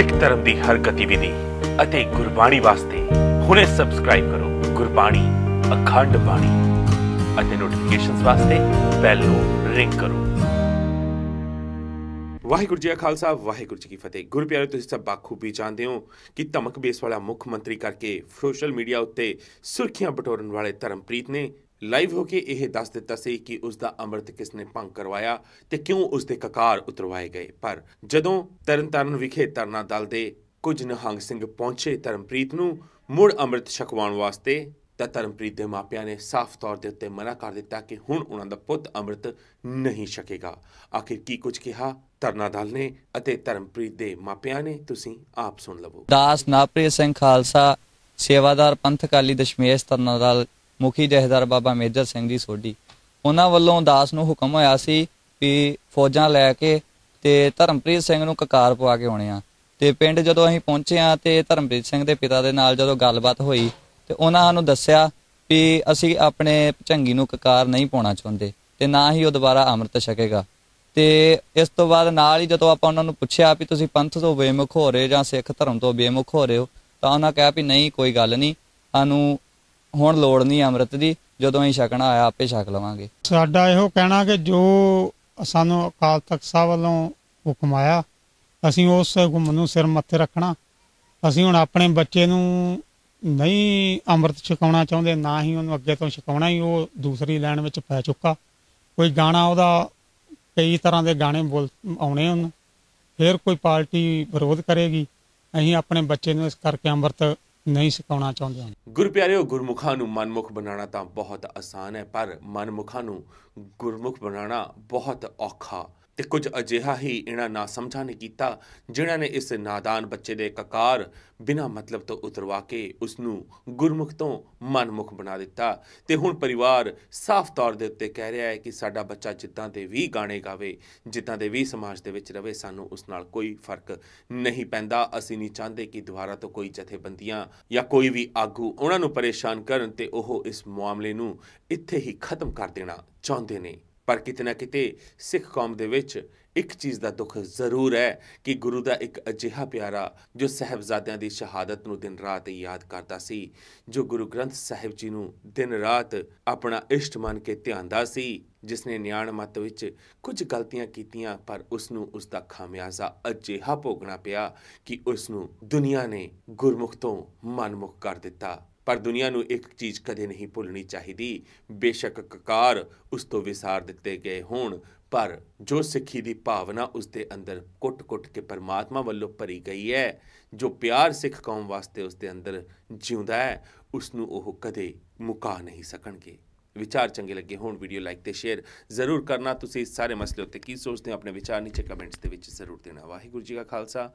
ਸਿੱਖ ਧਰਮ ਦੀ ਹਰ ਗਤੀਵਿਧੀ ਅਤੇ ਗੁਰਬਾਣੀ ਵਾਸਤੇ ਹੁਣੇ ਸਬਸਕ੍ਰਾਈਬ ਕਰੋ ਗੁਰਬਾਣੀ ਅਖੰਡ ਬਾਣੀ ਅਤੇ ਨੋਟੀਫਿਕੇਸ਼ਨਸ ਵਾਸਤੇ ਬੈਲ ਨੂੰ ਰਿੰਗ ਕਰੋ। ਵਾਹਿਗੁਰੂ ਜੀ ਕਾ ਖਾਲਸਾ, ਵਾਹਿਗੁਰੂ ਜੀ ਕੀ ਫਤਿਹ। ਗੁਰਪਿਆਰੇ, ਤੁਸੀਂ ਸਭ ਬਾਖੂਬੀ ਜਾਣਦੇ ਹੋ ਕਿ ਧਮਕ ਬੇਸ ਵਾਲਾ ਮੁੱਖ ਮੰਤਰੀ ਕਰਕੇ ਸੋਸ਼ਲ ਮੀਡੀਆ ਉੱਤੇ ਸੁਰਖੀਆਂ ਬਟੋਰਨ ਵਾਲੇ ਧਰਮਪ੍ਰੀਤ ਨੇ ਲਾਈਵ ਹੋ ਕੇ ਇਹ ਦੱਸ ਦਿੱਤਾ ਸੀ ਕਿ ਉਸ ਦਾ ਅੰਮ੍ਰਿਤ ਕਿਸ ਨੇ ਭੰਗ ਕਰਵਾਇਆ ਤੇ ਕਿਉਂ ਉਸ ਦੇ ਕਕਾਰ ਉਤਰਵਾਏ ਗਏ। ਪਰ ਜਦੋਂ ਤਰਨਤਾਰਨ ਵਿਖੇ ਤਰਨਾ ਦਲ ਦੇ ਕੁਝ ਨਿਹੰਗ ਸਿੰਘ ਪਹੁੰਚੇ ਧਰਮਪ੍ਰੀਤ ਨੂੰ ਮੁੜ ਅੰਮ੍ਰਿਤ ਛਕਵਾਉਣ ਵਾਸਤੇ, ਤਾਂ ਧਰਮਪ੍ਰੀਤ ਦੇ ਮਾਪਿਆਂ ਨੇ ਸਾਫ਼ ਤੌਰ ਦੇ ਉੱਤੇ ਮਨਾ ਕਰ ਦਿੱਤਾ ਕਿ ਹੁਣ ਉਹਨਾਂ ਦਾ ਪੁੱਤ ਅੰਮ੍ਰਿਤ ਨਹੀਂ ਛਕੇਗਾ। ਆਖਿਰ ਕੀ ਕੁਝ ਕਿਹਾ ਤਰਨਾ ਦਲ ਨੇ ਅਤੇ ਧਰਮਪ੍ਰੀਤ ਦੇ ਮਾਪਿਆਂ ਨੇ, ਤੁਸੀਂ ਆਪ ਸੁਣ ਲਵੋ। ਦਾਸ ਨਾਪ੍ਰੀਤ ਸਿੰਘ ਖਾਲਸਾ, ਸੇਵਾਦਾਰ ਪੰਥ ਅਕਾਲੀ ਦਸ਼ਮੇਸ਼ ਤਰਨਾਦਲ ਮੁਖੀ ਜਹੇਦਾਰ ਬਾਬਾ ਮੇਜਰ ਸਿੰਘ ਜੀ ਸੋਢੀ। ਉਹਨਾਂ ਵੱਲੋਂ ਦਾਸ ਨੂੰ ਹੁਕਮ ਹੋਇਆ ਸੀ ਵੀ ਫੌਜਾਂ ਲੈ ਕੇ ਤੇ ਧਰਮਪ੍ਰੀਤ ਸਿੰਘ ਨੂੰ ਕਕਾਰ ਪਵਾ ਕੇ ਆਉਣੇ ਆ। ਤੇ ਪਿੰਡ ਜਦੋਂ ਅਸੀਂ ਪਹੁੰਚੇ ਆ ਤੇ ਧਰਮਪ੍ਰੀਤ ਸਿੰਘ ਦੇ ਪਿਤਾ ਦੇ ਨਾਲ ਜਦੋਂ ਗੱਲਬਾਤ ਹੋਈ ਤੇ ਉਹਨਾਂ ਸਾਨੂੰ ਦੱਸਿਆ ਵੀ ਅਸੀਂ ਆਪਣੇ ਚੰਗੀ ਨੂੰ ਕਕਾਰ ਨਹੀਂ ਪਾਉਣਾ ਚਾਹੁੰਦੇ ਤੇ ਨਾ ਹੀ ਉਹ ਦੁਬਾਰਾ ਅੰਮ੍ਰਿਤ ਛਕੇਗਾ। ਤੇ ਇਸ ਤੋਂ ਬਾਅਦ ਨਾਲ ਹੀ ਜਦੋਂ ਆਪਾਂ ਉਹਨਾਂ ਨੂੰ ਪੁੱਛਿਆ ਵੀ ਤੁਸੀਂ ਪੰਥ ਤੋਂ ਬੇਮੁਖ ਹੋ ਰਹੇ ਜਾਂ ਸਿੱਖ ਧਰਮ ਤੋਂ ਬੇਮੁਖ ਹੋ ਰਹੇ ਹੋ ਤਾਂ ਉਹਨਾਂ ਕਿਹਾ ਵੀ ਨਹੀਂ, ਕੋਈ ਗੱਲ ਨਹੀਂ। ਸਾਨੂੰ ਹੁਣ ਲੋੜ ਨਹੀਂ ਅੰਮ੍ਰਿਤ ਦੀ, ਜਦੋਂ ਅਸੀਂ ਛਕਣਾ ਆਇਆ, ਆਪੇ ਛਕ ਲਵਾਂਗੇ। ਸਾਡਾ ਇਹੋ ਕਹਿਣਾ ਕਿ ਜੋ ਸਾਨੂੰ ਅਕਾਲ ਤਖਤ ਸਾਹਿਬ ਵੱਲੋਂ ਹੁਕਮ ਆਇਆ, ਅਸੀਂ ਉਸ ਹੁਕਮ ਨੂੰ ਸਿਰ ਮੱਥੇ ਰੱਖਣਾ। ਅਸੀਂ ਹੁਣ ਆਪਣੇ ਬੱਚੇ ਨੂੰ ਨਹੀਂ ਅੰਮ੍ਰਿਤ ਛਕਾਉਣਾ ਚਾਹੁੰਦੇ, ਨਾ ਹੀ ਉਹਨੂੰ ਅੱਗੇ ਤੋਂ ਛਕਾਉਣਾ ਹੀ, ਉਹ ਦੂਸਰੀ ਲਾਈਨ ਵਿੱਚ ਪੈ ਚੁੱਕਾ। ਕੋਈ ਗਾਣਾ ਉਹਦਾ, ਕਈ ਤਰ੍ਹਾਂ ਦੇ ਗਾਣੇ ਬੋਲ, ਆਉਣੇ ਹਨ ਫਿਰ ਕੋਈ ਪਾਰਟੀ ਵਿਰੋਧ ਕਰੇਗੀ। ਅਸੀਂ ਆਪਣੇ ਬੱਚੇ ਨੂੰ ਇਸ ਕਰਕੇ ਅੰਮ੍ਰਿਤ ਨਹੀਂ ਸਿਖਾਉਣਾ ਚਾਹੁੰਦੇ ਹਨ। ਗੁਰੂ ਗੁਰਮੁਖਾਂ ਨੂੰ ਮਨਮੁਖ ਬਣਾਉਣਾ ਤਾਂ ਬਹੁਤ ਆਸਾਨ ਹੈ, ਪਰ ਮਨਮੁਖਾਂ ਨੂੰ ਗੁਰਮੁਖ ਬਣਾਉਣਾ ਬਹੁਤ ਔਖਾ ਤੇ ਕੁਝ ਅਜਿਹਾ ਹੀ ਇਹਨਾਂ ਨਾ ਸਮਝਾਂ ਨੇ ਕੀਤਾ, ਜਿਨ੍ਹਾਂ ਨੇ ਇਸ ਨਾਦਾਨ ਬੱਚੇ ਦੇ ਕਕਾਰ ਬਿਨਾਂ ਮਤਲਬ ਤੋਂ ਉਤਰਵਾ ਕੇ ਉਸ ਨੂੰ ਗੁਰਮੁਖ ਤੋਂ ਮਨਮੁਖ ਬਣਾ ਦਿੱਤਾ। ਤੇ ਹੁਣ ਪਰਿਵਾਰ ਸਾਫ਼ ਤੌਰ ਦੇ ਉੱਤੇ ਕਹਿ ਰਿਹਾ ਹੈ ਕਿ ਸਾਡਾ ਬੱਚਾ ਜਿੱਦਾਂ ਦੇ ਵੀ ਗਾਣੇ ਗਾਵੇ, ਜਿੱਦਾਂ ਦੇ ਵੀ ਸਮਾਜ ਦੇ ਵਿੱਚ ਰਵੇ, ਸਾਨੂੰ ਉਸ ਨਾਲ ਕੋਈ ਫ਼ਰਕ ਨਹੀਂ ਪੈਂਦਾ। ਅਸੀਂ ਨਹੀਂ ਚਾਹੁੰਦੇ ਕਿ ਦੁਬਾਰਾ ਤੋਂ ਕੋਈ ਜਥੇਬੰਦੀਆਂ ਜਾਂ ਕੋਈ ਵੀ ਆਗੂ ਉਹਨਾਂ ਨੂੰ ਪਰੇਸ਼ਾਨ ਕਰਨ ਤੇ ਉਹ ਇਸ ਮਾਮਲੇ ਨੂੰ ਇੱਥੇ ਹੀ ਖਤਮ ਕਰ ਦੇਣਾ ਚਾਹੁੰਦੇ ਨੇ। ਪਰ ਕਿਤੇ ਨਾ ਕਿਤੇ ਸਿੱਖ ਕੌਮ ਦੇ ਵਿੱਚ ਇੱਕ ਚੀਜ਼ ਦਾ ਦੁੱਖ ਜ਼ਰੂਰ ਹੈ ਕਿ ਗੁਰੂ ਦਾ ਇੱਕ ਅਜਿਹਾ ਪਿਆਰਾ ਜੋ ਸਹਿਬਜ਼ਾਦਿਆਂ ਦੀ ਸ਼ਹਾਦਤ ਨੂੰ ਦਿਨ ਰਾਤ ਯਾਦ ਕਰਦਾ ਸੀ, ਜੋ ਗੁਰੂ ਗ੍ਰੰਥ ਸਾਹਿਬ ਜੀ ਨੂੰ ਦਿਨ ਰਾਤ ਆਪਣਾ ਇਸ਼ਟ ਮੰਨ ਕੇ ਧਿਆਨਦਾ ਸੀ ਜਿਸ ਨੇ ਨਿਆਣ ਮਤ ਵਿੱਚ ਕੁਝ ਗਲਤੀਆਂ ਕੀਤੀਆਂ, ਪਰ ਉਸ ਨੂੰ ਉਸ ਦਾ ਖਾਮਿਆਜ਼ਾ ਅਜਿਹਾ ਭੋਗਣਾ ਪਿਆ ਕਿ ਉਸ ਨੂੰ ਦੁਨੀਆ ਨੇ ਗੁਰਮੁਖ ਤੋਂ ਮਨਮੁਖ ਕਰ ਦਿੱਤਾ। ਪਰ ਦੁਨੀਆ ਨੂੰ ਇੱਕ ਚੀਜ਼ ਕਦੇ ਨਹੀਂ ਭੁੱਲਣੀ ਚਾਹੀਦੀ। ਬੇਸ਼ੱਕ ਕਕਾਰ ਉਸ ਤੋਂ ਵਿਸਾਰ ਦਿੱਤੇ ਗਏ ਹੋਣ, ਪਰ ਜੋ ਸਿੱਖੀ ਦੀ ਭਾਵਨਾ ਉਸ ਦੇ ਅੰਦਰ ਕੁੱਟ-ਕੁੱਟ ਕੇ ਪਰਮਾਤਮਾ ਵੱਲੋਂ ਭਰੀ ਗਈ ਹੈ, ਜੋ ਪਿਆਰ ਸਿੱਖ ਕੌਮ ਵਾਸਤੇ ਉਸ ਦੇ ਅੰਦਰ ਜਿਉਂਦਾ ਹੈ, ਉਸ ਨੂੰ ਉਹ ਕਦੇ ਮੁਕਾ ਨਹੀਂ ਸਕਣਗੇ। ਵਿਚਾਰ ਚੰਗੇ ਲੱਗੇ ਹੋਣ, ਵੀਡੀਓ ਲਾਈਕ ਤੇ ਸ਼ੇਅਰ ਜ਼ਰੂਰ ਕਰਨਾ। ਤੁਸੀਂ ਇਸ ਸਾਰੇ ਮਸਲੇ ਉੱਤੇ ਕੀ ਸੋਚਦੇ ਹੋ? ਆਪਣੇ ਵਿਚਾਰ ਨੀਚੇ ਕਮੈਂਟਸ ਦੇ ਵਿੱਚ ਜ਼ਰੂਰ ਦੇਣਾ। ਵਾਹਿਗੁਰੂ ਜੀ ਕਾ ਖਾਲਸਾ